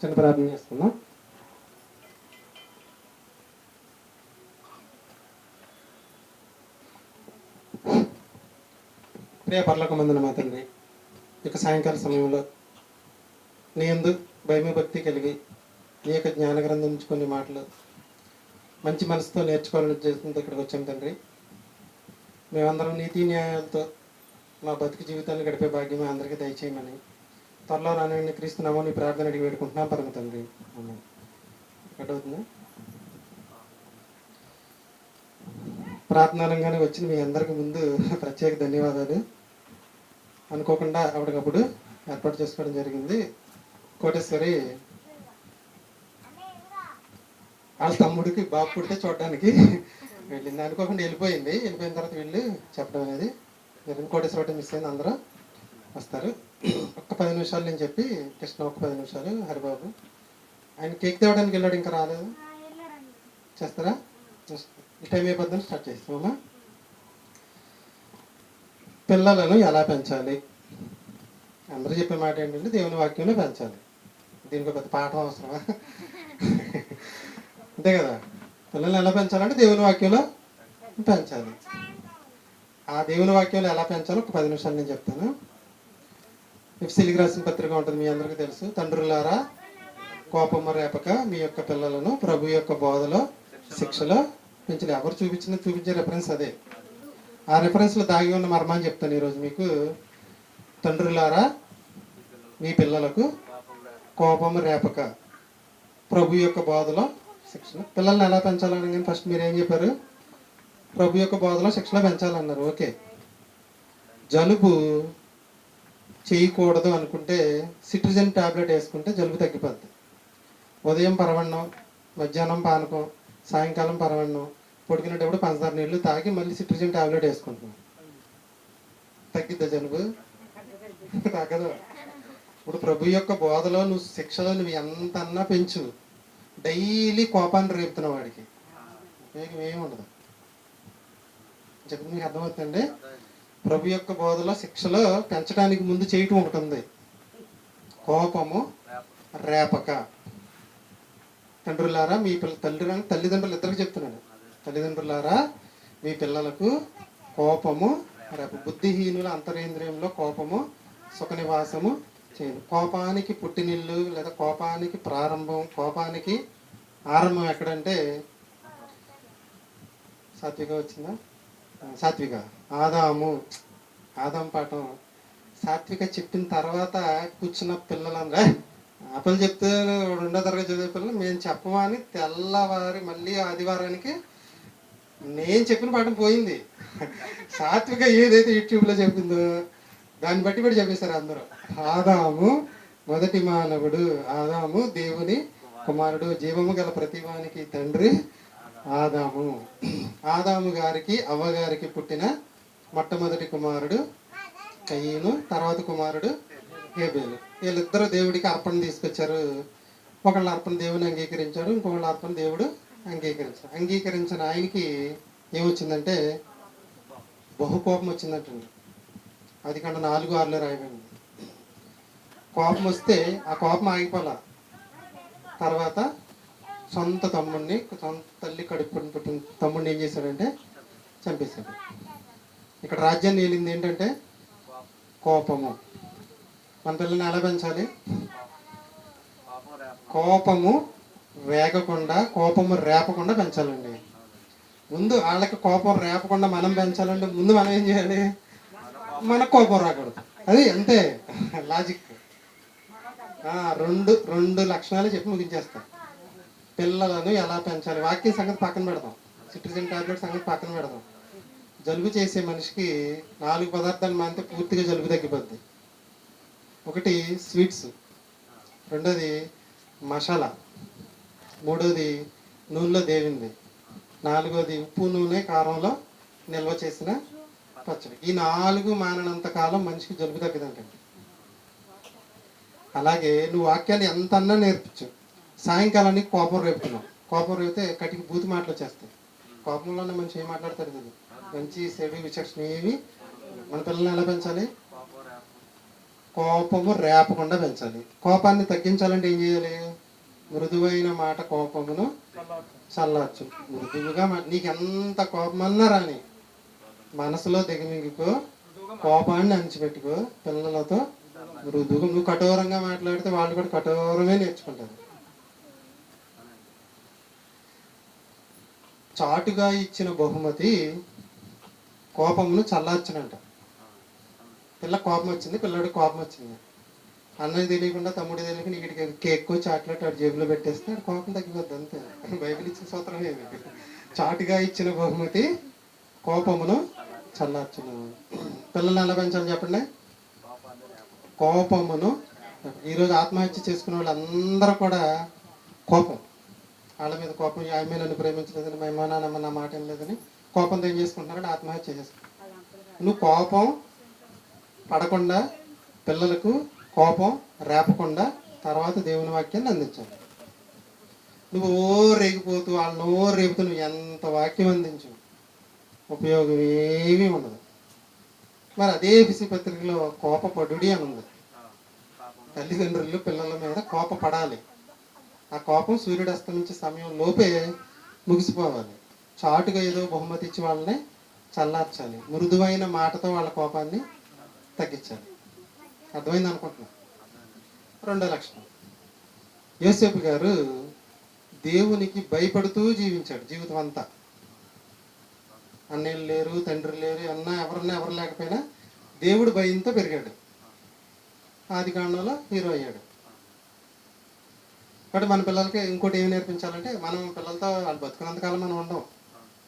చిన్న ప్రార్థన చేసుకుందాం ప్రియ పర్లకు మందిన మా తండ్రి ఇక సాయంకాల సమయంలో నీ ఎందు భక్తి కలిగి నీ యొక్క జ్ఞాన గ్రంథం నుంచి కొన్ని మాటలు మంచి మనసుతో నేర్చుకోవాలని ఉద్దేశంతో ఇక్కడికి వచ్చాం తండ్రి. మేమందరం నీతి న్యాయాలతో మా బతుకు జీవితాన్ని గడిపే భాగ్యం అందరికీ దయచేయమని త్వరలో రాని క్రీస్తున్నామో నీ ప్రార్థన అడిగి పెట్టుకుంటున్నాం పరమ తండ్రి. ఆమేన్. అవుతుందా ప్రార్థనాలంగానే వచ్చిన మీ అందరికి ముందు ప్రత్యేక ధన్యవాదాలు. అనుకోకుండా అప్పటికప్పుడు ఏర్పాటు చేసుకోవడం జరిగింది. కోటేశ్వరి వాళ్ళ తమ్ముడికి బాబు పుడితే చూడడానికి వెళ్ళింది. అనుకోకుండా వెళ్ళిపోయింది. వెళ్ళిపోయిన తర్వాత వెళ్ళి చెప్పడం అనేది జరిగింది. కోటేశ్వర మిస్ అయింది అందరూ వస్తారు. ఒక్క పది నిమిషాలు నేను చెప్పి కృష్ణ ఒక్క పది నిమిషాలు హరిబాబు. ఆయన కేక్ తేవడానికి వెళ్ళాడు ఇంకా రాలేదు. చేస్తారా? ఈ టైం అయిపోద్దని స్టార్ట్ చేస్తామమ్మా పిల్లలను ఎలా పెంచాలి? అందరూ చెప్పే మాట ఏంటంటే దేవుని వాక్యంలో పెంచాలి. దీనికి ఒక పెద్ద పాఠం అవసరమా? అంతే కదా. పిల్లల్ని ఎలా పెంచాలంటే దేవుని వాక్యంలో పెంచాలి. ఆ దేవుని వాక్యంలో ఎలా పెంచాలో ఒక పది నిమిషాలు నేను చెప్తాను. ఎఫ్సీలికి రాసిన పత్రిక ఉంటుంది మీ అందరికీ తెలుసు. తండ్రులారా కోపము రేపక మీ యొక్క పిల్లలను ప్రభు యొక్క బోధలో శిక్షలో పెంచిన ఎవరు చూపించిన చూపించే రెఫరెన్స్ అదే. ఆ రెఫరెన్స్లో దాగి ఉన్న మర్మాన్ని చెప్తాను ఈరోజు మీకు. తండ్రులారా మీ పిల్లలకు కోపము రేపక ప్రభు యొక్క బోధలో శిక్షణ పిల్లల్ని ఎలా పెంచాలని కానీ ఫస్ట్ మీరు ఏం చెప్పారు? ప్రభు యొక్క బోధలో శిక్షణ పెంచాలన్నారు. ఓకే. జలుబు చేయకూడదు అనుకుంటే సిట్రిజన్ టాబ్లెట్ వేసుకుంటే జలుబు తగ్గిపోద్ది. ఉదయం పరవన్నం మధ్యాహ్నం పానకం సాయంకాలం పరవన్నం పొడికినప్పుడు పంచదార నీళ్ళు తాగి మళ్ళీ సిట్రిజన్ టాబ్లెట్ వేసుకుంటున్నాం. తగ్గిద్దా జలుబు? తగ్గదు. ఇప్పుడు ప్రభు యొక్క బోధలో నువ్వు శిక్షలో నువ్వు ఎంతన్నా పెంచు. డైలీ కోపాన్ని రేపుతున్నావు వాడికి. ఏమి ఉండదు చెప్పింది మీకు అర్థమవుతుందండి? ప్రభు యొక్క బోధలో శిక్షలో పెంచడానికి ముందు చేయటం ఒకటి ఉంది. కోపము రేపక. తండ్రులారా మీ పిల్ల తల్లి తల్లిదండ్రులు ఇద్దరికి చెప్తున్నాను. తల్లిదండ్రులారా మీ పిల్లలకు కోపము రేపు బుద్ధిహీనుల అంతరేంద్రియంలో కోపము సుఖ నివాసము చేయను కోపానికి పుట్టినిల్లు లేదా కోపానికి ప్రారంభం కోపానికి ఆరంభం ఎక్కడంటే సాత్విక వచ్చిందా? సాత్విక. ఆదాము ఆదాం పాఠం. సాత్విక చెప్పిన తర్వాత కూర్చున్న పిల్లలందరూ అప్పులు చెప్తే రెండో తరగతి చదివే పిల్లలు మేము చెప్పమా అని తెల్లవారి మళ్ళీ ఆదివారానికి నేను చెప్పిన పాఠం పోయింది. సాత్విక ఏదైతే యూట్యూబ్లో చెప్పిందో దాన్ని బట్టి కూడా చెప్పేశారు అందరూ. ఆదాము మొదటి మానవుడు ఆదాము దేవుని కుమారుడు జీవము గల ప్రతివానికి తండ్రి ఆదాము. ఆదాము గారికి అవ్వగారికి పుట్టిన మొట్టమొదటి కుమారుడు కయ్యను తర్వాత కుమారుడు హేబేలు వీళ్ళిద్దరూ దేవుడికి అర్పణ తీసుకొచ్చారు. ఒకళ్ళు అర్పణ దేవుని అంగీకరించాడు ఇంకొకళ్ళు అర్పణ దేవుడు అంగీకరించాడు అంగీకరించిన ఆయనకి ఏమొచ్చిందంటే బహుకోపం వచ్చిందంటండి అది కంటే నాలుగు ఆరులో రాయబడింది. కోపం వస్తే ఆ కోపం ఆగిపోలా. తర్వాత సొంత తమ్ముడిని సొంత తల్లి కడుపు పుట్టిన తమ్ముడిని ఏం చేశాడంటే చంపేశాడు. ఇక్కడ రాజ్యాన్ని ఏలింది ఏంటంటే కోపము. మన పిల్లల్ని ఎలా పెంచాలి? కోపము రేగకుండా కోపము రేపకుండా పెంచాలండి. ముందు వాళ్ళకి కోపం రేపకుండా మనం పెంచాలంటే ముందు మనం ఏం చేయాలి? మన కోపం రాకూడదు. అది అంతే. లాజిక్ రెండు రెండు లక్షణాలు చెప్పి ముగించేస్తాం. పిల్లలను ఎలా పెంచాలి? వాక్యం సంగతి పక్కన పెడదాం. సిట్రిజన్ టాబ్లెట్ సంగతి పక్కన పెడదాం. జలుబు చేసే మనిషికి నాలుగు పదార్థాలు మానితే పూర్తిగా జలుబు తగ్గిపోద్ది. ఒకటి స్వీట్స్ రెండోది మసాలా మూడోది నూనెలో దేవింది నాలుగోది ఉప్పు నూనె కారంలో నిల్వ చేసిన పచ్చడి. ఈ నాలుగు మాననంత కాలం మనిషికి జలుబు తగ్గదంటండి అలాగే నువ్వు వాక్యాలు ఎంత అన్నా నేర్పించు. సాయంకాలానికి కోపం రేపుతున్నాం. కోపం రేపితే కటికి బూతు మాటలు వచ్చేస్తాయి. కోపంలోనే మనిషి ఏం మాట్లాడతారు కదా మంచి చెడు విచక్షణ ఏవి? మన పిల్లల్ని ఎలా పెంచాలి? కోపము రేపకుండా పెంచాలి. కోపాన్ని తగ్గించాలంటే ఏం చేయాలి? మృదువైన మాట కోపమును చల్లవచ్చు మృదువుగా మా- నీకు ఎంత కోపమన్నా రాని మనసులో దిగమింగికో కోపాన్ని అణిచిపెట్టుకో పిల్లలతో మృదువు నువ్వు కఠోరంగా మాట్లాడితే వాళ్ళు కూడా కఠోరమే నేర్చుకుంటారు. చాటుగా ఇచ్చిన బహుమతి కోపమును చల్లార్చునంట. పిల్ల కోపం వచ్చింది పిల్లడు కోపం వచ్చింది. అన్నయ్య తెలియకుండా తమ్ముడు తెలియకుండా ఇక్కడికి కేక్ చాక్లెట్ ఆడు జేబులో పెట్టేస్తే ఆడు కోపం తగ్గిపోద్ది అంతే. బైబిల్ ఇచ్చిన సూత్రం ఏమి? చాటుగా ఇచ్చిన బహుమతి కోపమును చల్లార్చును. పిల్లల్ని ఎలా పెంచాలి చెప్పండి? కోపమును. ఈరోజు ఆత్మహత్య చేసుకునే వాళ్ళందరూ కూడా కోపం. వాళ్ళ మీద కోపం ఆమె నన్ను ప్రేమించలేదని మా నాన్నమ్మ నా మాట ఏం లేదని కోపంతో ఏం చేసుకుంటున్నారంటే ఆత్మహత్య చేసుకుంటున్నారు నువ్వు కోపం పడకుండా పిల్లలకు కోపం రేపకుండా తర్వాత దేవుని వాక్యాన్ని అందించాలి. నువ్వు ఓ రేగిపోతూ వాళ్ళని ఓ రేపుతూ నువ్వు ఎంత వాక్యం అందించు? ఉపయోగం ఏమీ ఉండదు. మరి అదే పిసి పత్రికలో కోపపడుడి అని ఉంది. తల్లిదండ్రులు పిల్లల మీద కోపపడాలి. ఆ కోపం సూర్యుడు అస్తమించే సమయం లోపే ముగిసిపోవాలి. చాటుగా ఏదో బహుమతి ఇచ్చి వాళ్ళని చల్లార్చాలి. మృదువైన మాటతో వాళ్ళ కోపాన్ని తగ్గించాలి. అర్థమైంది అనుకుంటున్నా? రెండో లక్షణం. యోసేపు గారు దేవునికి భయపడుతూ జీవించాడు జీవితం అంతా. అన్నయ్యలు లేరు తండ్రి లేరు అన్న ఎవరన్నా ఎవరు లేకపోయినా దేవుడు భయంతో పెరిగాడు. ఆది కాండంలో హీరో అయ్యాడు. కాబట్టి మన పిల్లలకి ఇంకోటి ఏమి నేర్పించాలంటే మనం పిల్లలతో వాళ్ళు బతుకున్నంత కాలం మనం ఉండం.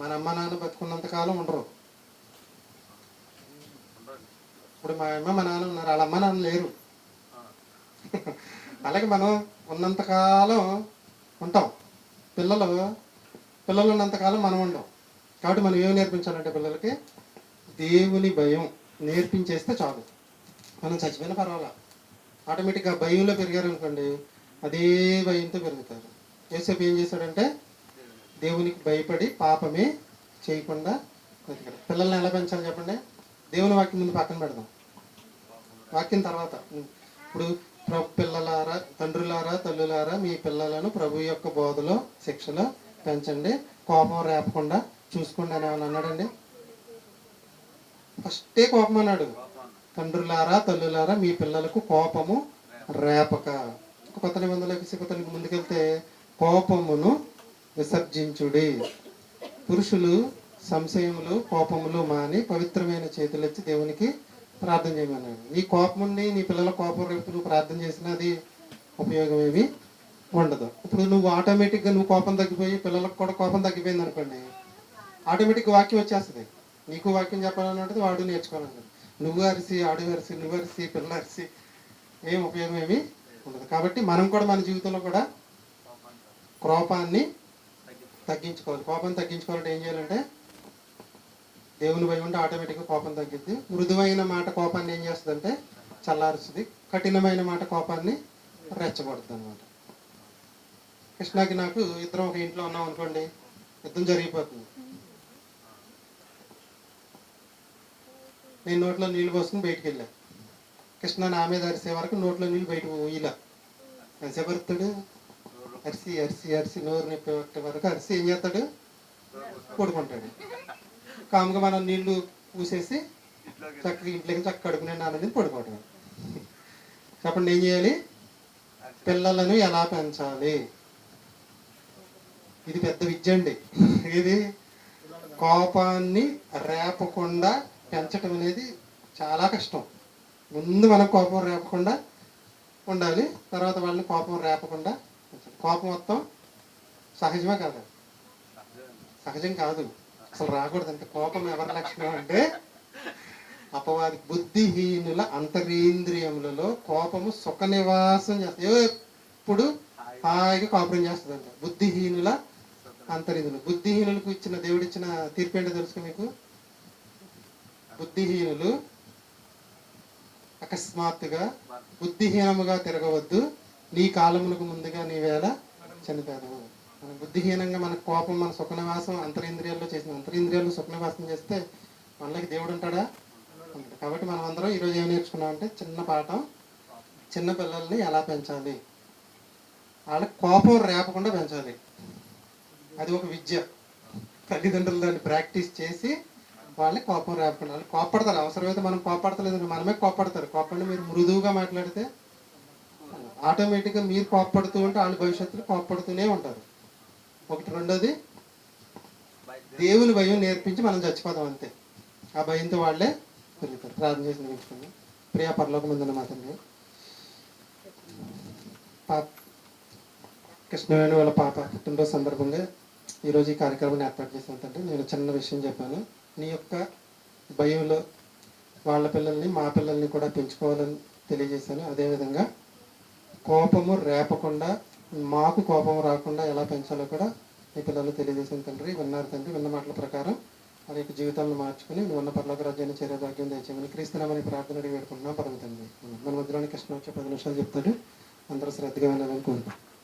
మన అమ్మ నాన్న బతుకున్నంత కాలం ఉండరు. ఇప్పుడు మా అమ్మ మా నాన్న ఉన్నారు. వాళ్ళ అమ్మ నాన్న లేరు. అలాగే మనం ఉన్నంత కాలం ఉంటాం. పిల్లలు పిల్లలు ఉన్నంత కాలం మనం ఉండం. కాబట్టి మనం ఏమి నేర్పించాలంటే పిల్లలకి? దేవుని భయం. నేర్పించేస్తే చాలు. మనం చచ్చిపోయినా పర్వాలా? ఆటోమేటిక్గా భయంలో పెరిగారు అనుకోండి అదే భయంతో పెరుగుతారు. యేసేపు ఏం చేశాడంటే దేవునికి భయపడి పాపమే చేయకుండా పిల్లల్ని ఎలా పెంచాలి చెప్పండి? దేవుని వాక్యం ముందు పక్కన పెడదాం. వాక్యం తర్వాత. ఇప్పుడు ప్రభు పిల్లలారా తండ్రులారా తల్లులారా మీ పిల్లలను ప్రభు యొక్క బోధలో శిక్షలో పెంచండి. కోపం రేపకుండా చూసుకోండి అని ఏమన్నా అన్నాడండి? ఫస్టే కోపం అన్నాడు. తండ్రులారా తల్లులారా మీ పిల్లలకు కోపము రేపక. కొత్త నిబంధనలు కొత్త ముందుకెళ్తే కోపమును విసర్జించుడి. పురుషులు సంశయములు కోపములు మాని పవిత్రమైన చేతులెత్తి దేవునికి ప్రార్థన చేయమన్నాడు. నీ కోపముని నీ పిల్లల కోపం రేపు నువ్వు ప్రార్థన చేసినా అది ఉపయోగం ఏమి ఉండదు. ఇప్పుడు నువ్వు ఆటోమేటిక్గా నువ్వు కోపం తగ్గిపోయి పిల్లలకు కూడా కోపం తగ్గిపోయింది అనుకోండి ఆటోమేటిక్గా వాక్యం వచ్చేస్తుంది. నీకు వాక్యం చెప్పాలన్నది వాడు నేర్చుకోవాలన్నది నువ్వు అరిసి ఆడు అరిసి నువ్వు అరిసి పిల్ల అరిసి ఏం ఉపయోగం ఏమి ఉండదు కాబట్టి మనం కూడా మన జీవితంలో కూడా కోపాన్ని తగ్గించుకోవాలి. కోపం తగ్గించుకోవాలంటే ఏం చేయాలంటే దేవుని భయం ఉంటే ఆటోమేటిక్గా కోపం తగ్గిద్ది. మృదువైన మాట కోపాన్ని ఏం చేస్తుందంటే చల్లారుస్తుంది. కఠినమైన మాట కోపాన్ని రెచ్చగొడుతుంది అనమాట కృష్ణకి నాకు ఇద్దరం ఒక ఇంట్లో ఉన్నాం అనుకోండి యుద్ధం జరిగిపోతుంది. నేను నోట్లో నీళ్ళు పోసుకుని బయటికి వెళ్ళా. కృష్ణ నా మీద అరిసే వరకు నోట్లో నీళ్ళు బయట ఇలా ఎంతసేపు అరిసి అరిసి అరిసి నోరు నొప్పి పట్టే వరకు అరిసి ఏం చేస్తాడు? పడుకుంటాడు. కాముగా మనం నీళ్ళు పూసేసి చక్కగా ఇంట్లోకి చక్క కడుపునే నాన్నది పడుకోవటం. చెప్పండి ఏం చేయాలి? పిల్లలను ఎలా పెంచాలి? ఇది పెద్ద విద్య అండి. ఇది కోపాన్ని రేపకుండా పెంచటం అనేది చాలా కష్టం. ముందు మనం కోపం రేపకుండా ఉండాలి. తర్వాత వాళ్ళని కోపం రేపకుండా కోపం మొత్తం సహజమే కాదు. సహజం కాదు. అసలు రాకూడదు అంటే కోపం ఎవరి లక్షణం అంటే అపవాది బుద్ధిహీనుల అంతరేంద్రియములలో కోపము సుఖ నివాసం చేస్తుంది ఎప్పుడు హాయిగా కాపురం చేస్తుందంట. బుద్ధిహీనుల అంతరింద్రులు. బుద్ధిహీనులకు ఇచ్చిన దేవుడిచ్చిన తీర్పు ఏంటో తెలుసు మీకు? బుద్ధిహీనులు అకస్మాత్తుగా బుద్ధిహీనముగా తిరగవద్దు. నీ కాలములకు ముందుగా నీ వేళ మన బుద్ధిహీనంగా మన కోపం మన సుఖనివాసం అంతరింద్రియాల్లో చేసిన అంతరింద్రియాలు సుఖనివాసం చేస్తే మనకి దేవుడు ఉంటాడా? కాబట్టి మనం అందరం ఈరోజు ఏం నేర్చుకున్నాం అంటే చిన్న పాఠం చిన్న పిల్లల్ని ఎలా పెంచాలి? వాళ్ళకి కోపం రేపకుండా పెంచాలి. అది ఒక విద్య. తల్లిదండ్రులు దాన్ని ప్రాక్టీస్ చేసి వాళ్ళని కోపం రాకుండా వాళ్ళు కోపడతారు. అవసరమైతే మనం కోపడతలేదు మనమే కోపడతారు. కోపండి మీరు మృదువుగా మాట్లాడితే ఆటోమేటిక్గా మీరు కోపడుతూ ఉంటే వాళ్ళ భవిష్యత్తులో కోపడుతూనే ఉంటారు. ఒకటి రెండోది దేవుని భయం నేర్పించి మనం చచ్చిపోతాం అంతే. ఆ భయంతో వాళ్ళే పెరుగుతారు ప్రార్థన చేసి నేర్చుకుని ప్రియా పరలోక ముందున్న పాప కృష్ణవేణి వాళ్ళ పాప పుట్టినరోజు సందర్భంగా ఈరోజు ఈ కార్యక్రమాన్ని ఏర్పాటు చేశాను నేను చిన్న విషయం చెప్పాను. నీ యొక్క భయంలో వాళ్ళ పిల్లల్ని మా పిల్లల్ని కూడా పెంచుకోవాలని తెలియజేశాను. అదేవిధంగా కోపము రేపకుండా మాకు కోపం రాకుండా ఎలా పెంచాలో కూడా మీ పిల్లలు తెలియజేసిన తండ్రి. విన్నారు తండ్రి విన్న మాటల ప్రకారం వారి యొక్క జీవితాలను మార్చుకుని ఉన్న పర్లోక రాజ్యాన్ని చేరే భాగ్యం దయచేయమని క్రీస్తునామని ప్రార్థన అడిగి వేడుకుంటున్నాం. పరుగుతండి మన మధ్యలోని కృష్ణ వచ్చే పది నిమిషాలు చెప్తాడు. అందరూ శ్రద్ధగా వినాలని కోరుకుంటున్నాం.